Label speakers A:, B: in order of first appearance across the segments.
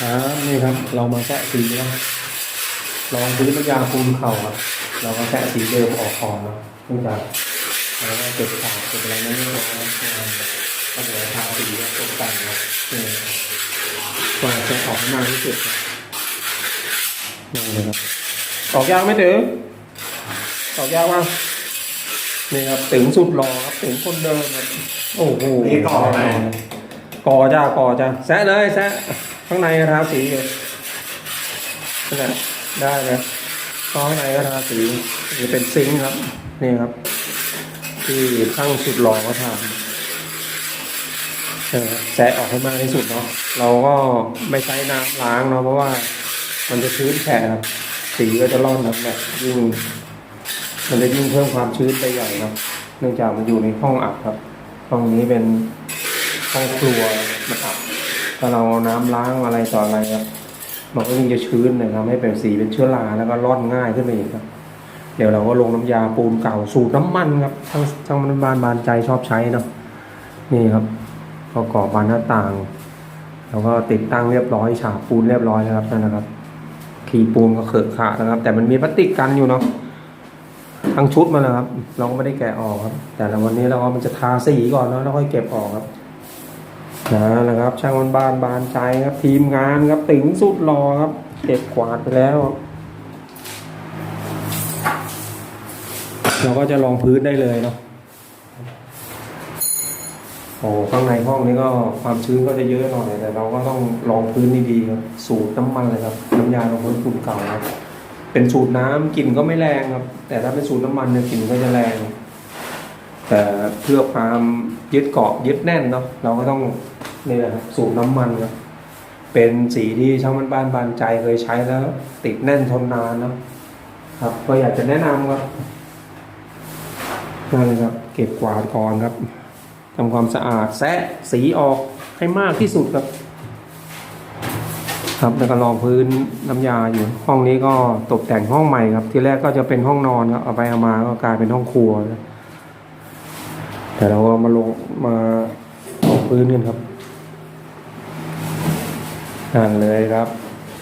A: ครับนี่ครับ เรามาแกะสีแล้วครับลองพื้นน้ำยาปูนเข่าครับเราก็แกะสีเดิมออกก่อนนะเนื่องจากเราก็เก็บขาดเก็บอะไรไม่ได้ร้อยนะก็เดี๋ยวทาสีแล้วตกแต่งนะนี่ก็จะออกให้มากที่สุดครับนั่นเลยครับออกยากไหมถึงออกยากว่านี่ครับถึงสุดหล่อครับถึงคนเดิมครับโอ้โห
B: นี่ก่อไหม
A: ก่อจ้าก่อจ้าแซะเลยแซะ ข้างในก็ทาสีอยู่นั่นแหละได้เลยข้างในก็ทาสีจะเป็นซิงค์ครับนี่ครับ ที่ช่างสุดหล่อก็ทำแซะออกให้มากที่สุดเนาะเราก็ไม่ใช้น้ำล้างเนาะเพราะว่ามันจะชื้นแฉะครับสีก็จะร่อนครับแบบยิ่งมันจะยิ่งเพิ่มความชื้นไปใหญ่เนาะเนื่องจากมันอยู่ในห้องอับครับห้องนี้เป็นห้องครัวมันอับ ถ้าเราน้ำล้างอะไรต่ออะไรครับมันก็ยิ่งจะชื้นเลยครับให้เป็นสีเป็นเชื้อราแล้วก็ร่อนง่ายขึ้นไปอีกครับ เดี๋ยวเราก็ลงน้ำยาปูนเก่าสูตรน้ำมันครับทั้งทั้งมันบานบานใจชอบใช้เนาะนี่ครับประกอบบานหน้าต่าง แล้วก็ติดตั้งเรียบร้อยฉาบปูนเรียบร้อยแล้วครับนั่นนะครับขีปูนก็เขอะขะนะครับ แต่มันมีพลาสติกกันอยู่เนาะทั้งชุดมาแล้วครับ เราก็ไม่ได้แกะออกครับ แต่ละวันนี้เราก็มันจะทาสีก่อนเนาะแล้วค่อยเก็บออกครับ นะนะครับ ช่างมันบานบานใจครับ ทีมงานครับถึงสุดรอครับเก็บกวาดไปแล้วเราก็จะลองพื้นได้เลยเนาะโอ้ข้างในห้องนี้ก็ความชื้นก็จะเยอะหน่อย แต่เราก็ต้องลองพื้นดีๆครับ สูตรน้ำมันเลยครับ น้ำยาลงพื้นสูตรเก่าครับ เป็นสูตรน้ำกลิ่นก็ไม่แรงครับ แต่ถ้าเป็นสูตรน้ำมันเนี่ยกลิ่นก็จะแรง แต่เพื่อความยึดเกาะยึดแน่นเนาะเราก็ต้อง นี่แหละครับสูตรน้ำมันครับเป็นสีที่ช่างมันบ้านบานใจเคยใช้แล้ว ติดแน่นทนนานนะครับ ก็อยากจะแนะนำครับนั่นเลยครับ เก็บกวาดก่อนครับทำความสะอาดแซะสีออกให้มากที่สุดครับ ครับแล้วก็รองพื้นน้ำยาอยู่ ห้องนี้ก็ตกแต่งห้องใหม่ครับ ที่แรกก็จะเป็นห้องนอนครับเอาไปเอามาก็กลายเป็นห้องครัวนะแต่เราก็มาลงมาลงพื้นกันครับ นั่นเลยครับ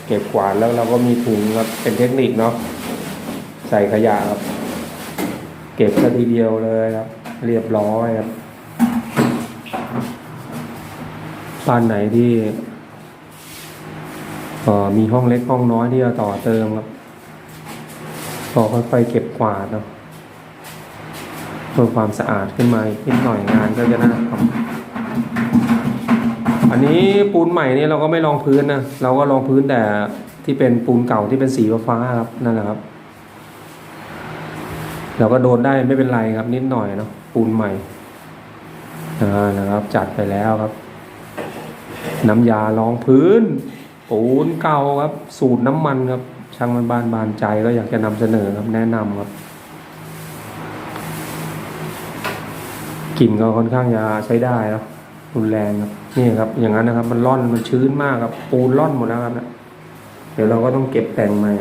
A: เก็บกวาดแล้วเราก็มีถุงครับเป็นเทคนิคเนาะใส่ขยะครับ เก็บซะทีเดียวเลยครับ เรียบร้อยครับบ้านไหนที่มีห้องเล็กห้องน้อยที่จะต่อเติมครับก็ค่อยๆเก็บกวาดเนาะเพิ่มความสะอาดขึ้นมาอีกนิดหน่อยงานก็จะน่าทำ อันนี้ปูนใหม่นี่เราก็ไม่ลองพื้นนะ เราก็ลองพื้นแต่ที่เป็นปูนเก่าที่เป็นสีฟ้าครับนั่นแหละครับ เราก็โดนได้ไม่เป็นไรครับ นิดหน่อยเนาะปูนใหม่นะครับ จัดไปแล้วครับ น้ำยารองพื้น ปูนเก่าครับ สูตรน้ำมันครับ ช่างมันบานบานใจก็อยากจะนำเสนอครับแนะนำครับกลิ่นก็ค่อนข้างจะใช้ได้แล้วรุนแรงครับ นี่ครับ อย่างนั้นนะครับ มันร่อนมันชื้นมากครับปูนร่อนหมดแล้วครับเนะเดี๋ยวเราก็ต้องเก็บแต่งใหม่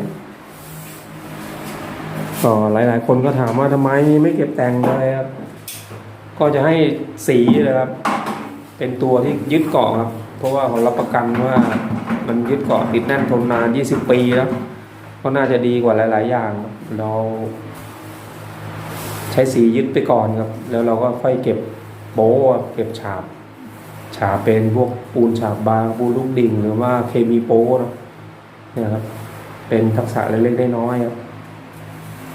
A: ก็หลาย ๆ คนก็ถามว่าทำไมไม่เก็บแต่งเลยครับ ก็จะให้สีเลยครับ เป็นตัวที่ยึดเกาะครับ เพราะว่าเขารับประกันว่ามันยึดเกาะติดแน่นทนนาน 20 ปีแล้ว ก็น่าจะดีกว่าหลาย ๆ อย่างเราใช้สียึดไปก่อนครับ แล้วเราก็ค่อยเก็บโป๊เก็บฉาบ ฉาเป็นพวกปูนฉาบบางปูนลูกดิ่งหรือว่าเคมีโป๊ะเนะเนี่ยครับ เป็นทักษะเล็กๆน้อยๆครับ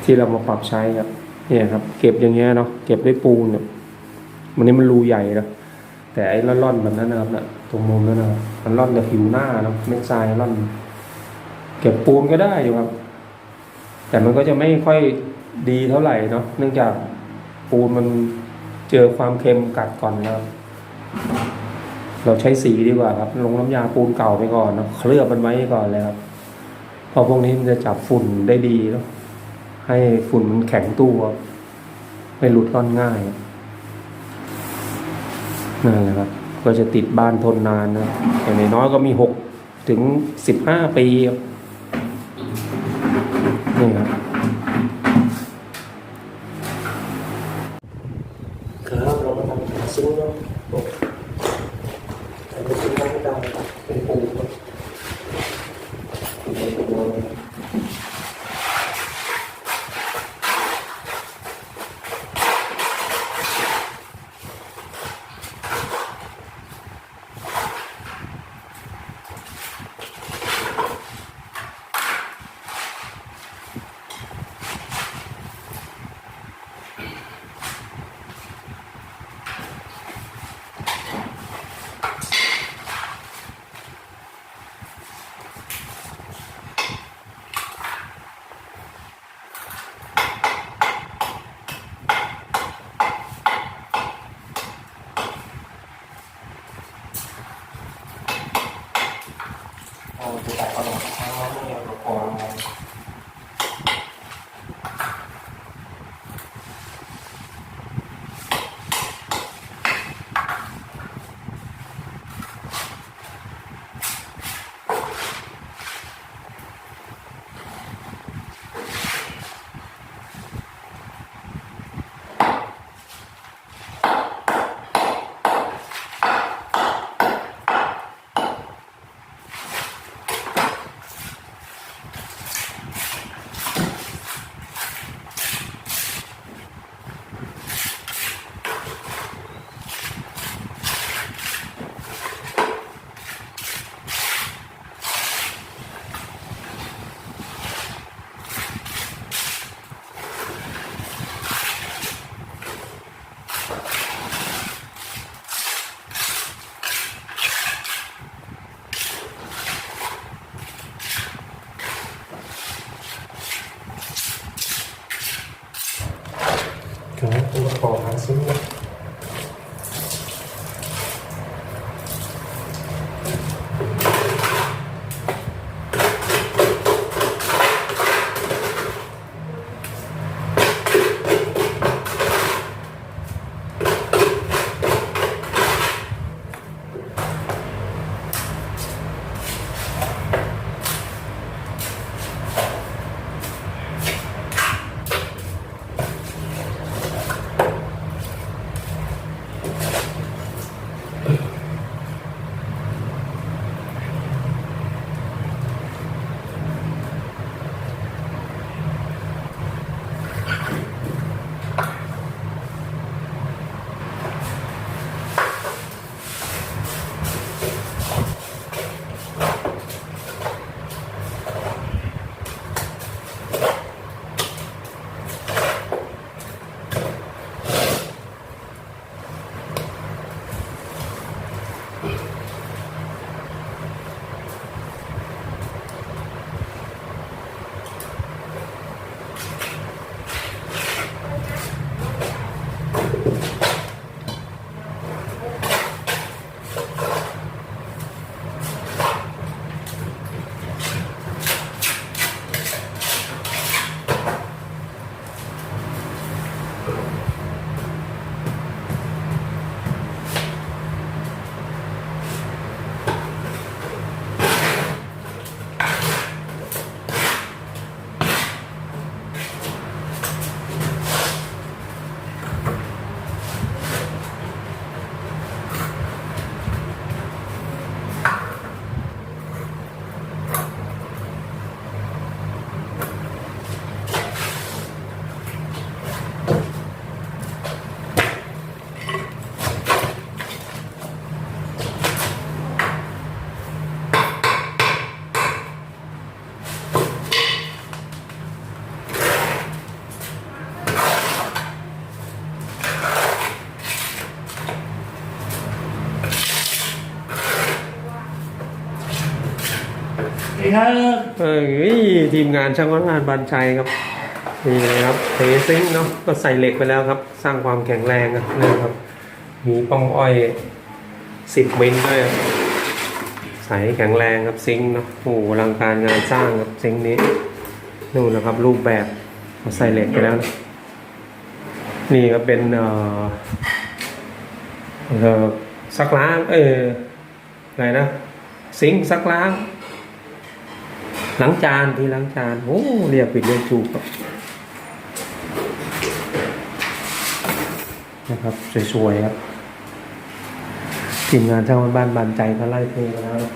A: ที่เรามาปรับใช้ครับ เนี่ยครับ เก็บอย่างเงี้ยเนาะเก็บด้วยปูนเนี่ยมันนี้มันรูใหญ่นะแต่ไอ้ร่อนๆแบบนั้นนะครับนะตรงมุมนั้นนะมันร่อนจากผิวหน้าเนาะเม็ดทรายร่อน เก็บปูนก็ได้อยู่ครับ แต่มันก็จะไม่ค่อยดีเท่าไหร่เนาะเนื่องจากปูนมันเจอความเค็มกัดก่อนนะครับ เราใช้สีดีกว่าครับ ลงน้ำยาปูนเก่าไปก่อนเนาะเคลือบมันไว้ก่อนเลยครับเพราะพวกนี้มันจะจับฝุ่นได้ดีเนาะให้ฝุ่นมันแข็งตัว ไม่หลุดร่อนง่ายนั่นแหละครับ ก็จะติดบ้านทนนานนะอย่างน้อยๆก็มีหกถึงสิบห้าปีครับ เออทีมงานช่างวัดงานบันชัยครับนี่เลยครับเทซิงเนาะก็ใส่เหล็กไปแล้วครับ สร้างความแข็งแรงนะครับมีป้องอ้อยสิบมิลด้วยครับใส่แข็งแรงครับซิงเนาะโอ้โหอลังการงานสร้างครับซิงนี้นู่นนะครับรูปแบบก็ใส่เหล็กไปแล้วนะนี่ก็เป็นเอ่อเอ่อซักล้างเอออะไรนะซิงซักล้าง ล้างจานที่ล้างจานโอ้เรียบปิดเรียบจูบนะครับ สวยๆครับทีมงานช่างบ้านบานใจก็ไล่เทมาแล้วนะ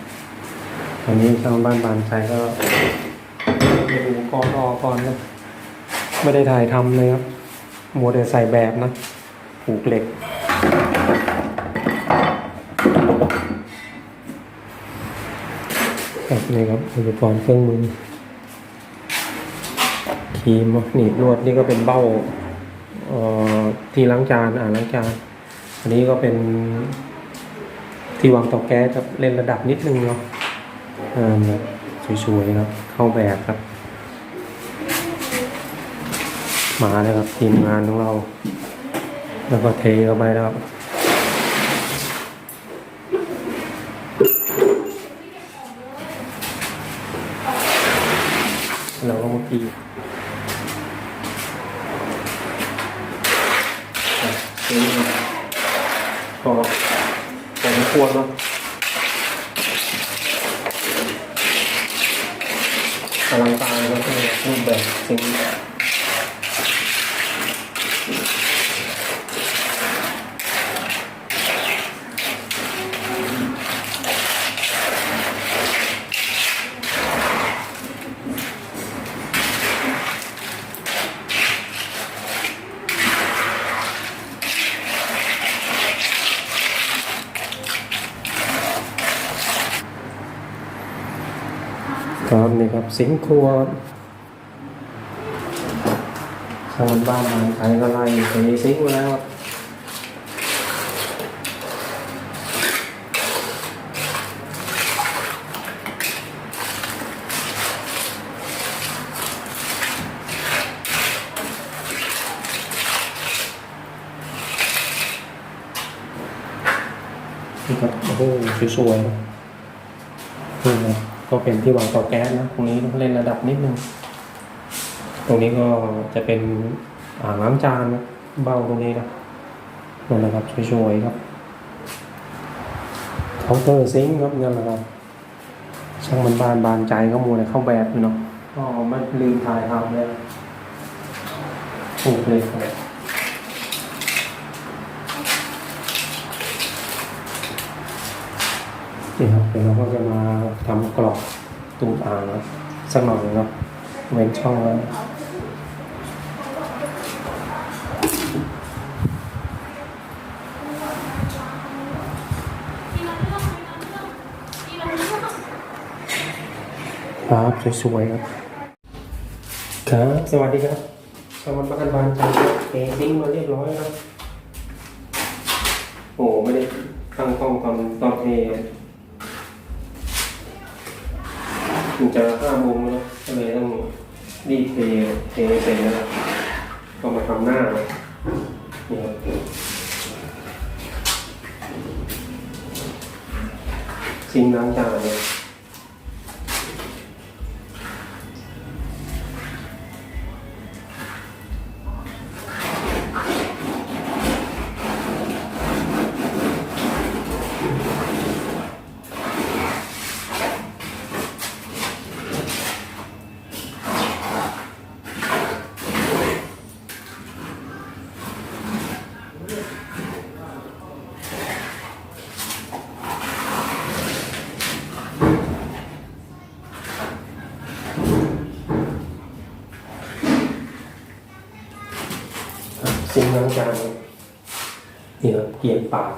A: ตอนนี้ช่างบ้านบานใจก็ไปดูกอรอก่อนครับไม่ได้ถ่ายทำเลยครับมัวแต่ใส่แบบนะผูกเหล็ก ครับนี่ครับอุปกรณ์เครื่องมือครีมหนีบนวดนี่ก็เป็นเบ้าออที่ล้างจานอ่างล้างจาน อันนี้ก็เป็นที่วางเตาแก๊สครับเล่นระดับนิดนึงเนาะอ่าแบบสวยๆครับ เข้าแบบครับ มาแล้วครับทีมงานของเรา แล้วก็เทเข้าไปแล้วครับ ทีพอพอสมควรเนาะอลังการแล้วก็รูปแบบสิ่ง สิงครัวทางบ้านทางไทยก็ไล่ไปซิงค์ไว้แล้วครับนี่ครับโอ้โหสวยๆนะนี่ครับ ก็เป็นที่วางเตาแก๊สนะตรงนี้ต้องเล่นระดับนิดนึงตรงนี้ก็จะเป็นอ่างล้างจานนะเบ้าตรงนี้นะนั่นแหละครับสวยๆครับเคาน์เตอร์ซิงค์ครับนั่นแหละครับช่างมันบานบานใจก็มัวแต่เข้าแบบอยู่เนาะก็ไม่ลืมถ่ายทำเลยโอเลยครับนี่ครับเดี๋ยวเราก็จะมา ทำกรอบตูดอ่างสักหน่อยเนาะเว้นช่องไว้ครับสวยๆครับครับ สวัสดีครับสวัสดีบ้านบานใจครับเอซิงมาเรียบร้อยครับ โอ้ไม่ได้ตั้งกล้องตอนตอนเทมันจะห้าโมงแล้วก็เลยต้อง นี่เทเทเสร็จแล้วก็มาทำหน้าเนี่ครับซิงล้างจานเนี่ย ล้างจานนี่ครับเกียร์ปาก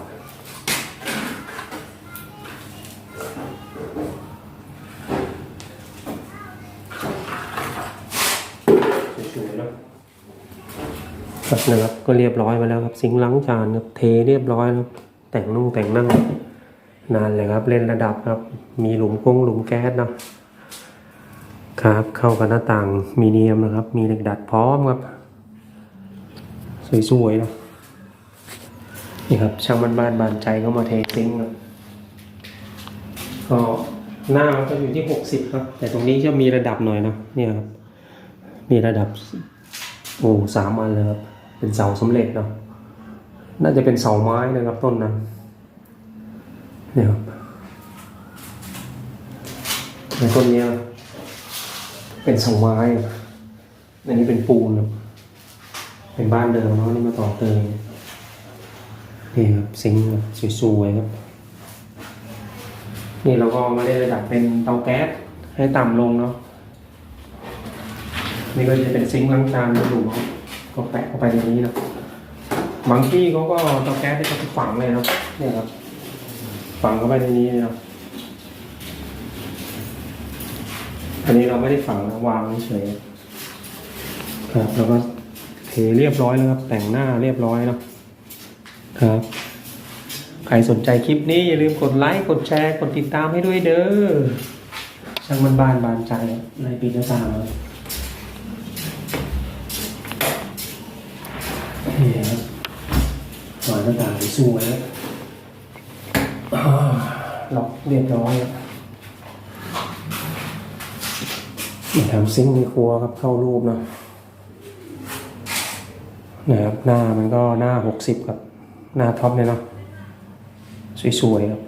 A: สวยๆเนะครับนะครับก็เรียบร้อยไปแล้วครับซิงล้างจานครับเทเรียบร้อยแล้วแต่งนุ่งแต่งนั่งนานเลยครับเล่นระดับครับ มีหลุมกุ้งหลุมแก๊สเนาะครับ เข้ากับหน้าต่างมีเนียมนะครับ มีเหล็กดัดพร้อมครับ สวยๆเนาะนี่ครับช่างบ้านบ้านบานใจก็มาเทซิงครับก็หน้ามันก็อยู่ที่หกสิบครับ แต่ตรงนี้จะมีระดับหน่อยนะเนี่ยครับ มีระดับโอ้สามอันเลยครับเป็นเสาสำเร็จเนาะน่าจะเป็นเสาไม้นะครับต้นนั้นเนี่ยครับในต้นนี้เป็นเสาไม้อันนี้เป็นปูนครับ เป็นบ้านเดิมเนาะนี่มาต่อเติมนี่ครับซิงค์แบบสวยๆครับ นี่เราก็มาได้ระดับเป็นเตาแก๊สให้ต่ำลงเนาะนี่ก็จะเป็นซิงค์ล้างจานหรูๆก็แปะเข้าไปในนี้เนาะบางที่เขาก็เตาแก๊สที่เขาฝังเลยเนาะเนี่ยครับ ฝังเข้าไปในนี้เนาะอันนี้เราไม่ได้ฝังนะวางเฉยๆครับแล้วก็ เทเรียบร้อยแล้วครับ แต่งหน้าเรียบร้อยแล้วครับ ใครสนใจคลิปนี้ อย่าลืมกดไลค์ กดแชร์ กดติดตามให้ด้วยเด้อ ช่างมันบานบานใจในปีหน้าต่างครับนี่ครับหวานหน้าต่างสวยแล้วหลอกเรียบร้อยมาทำซิงค์ในครัวครับเข้ารูปเนาะ นะครับหน้ามันก็หน้าหกสิบครับ หน้าท็อปเลยเนาะสวยๆครับ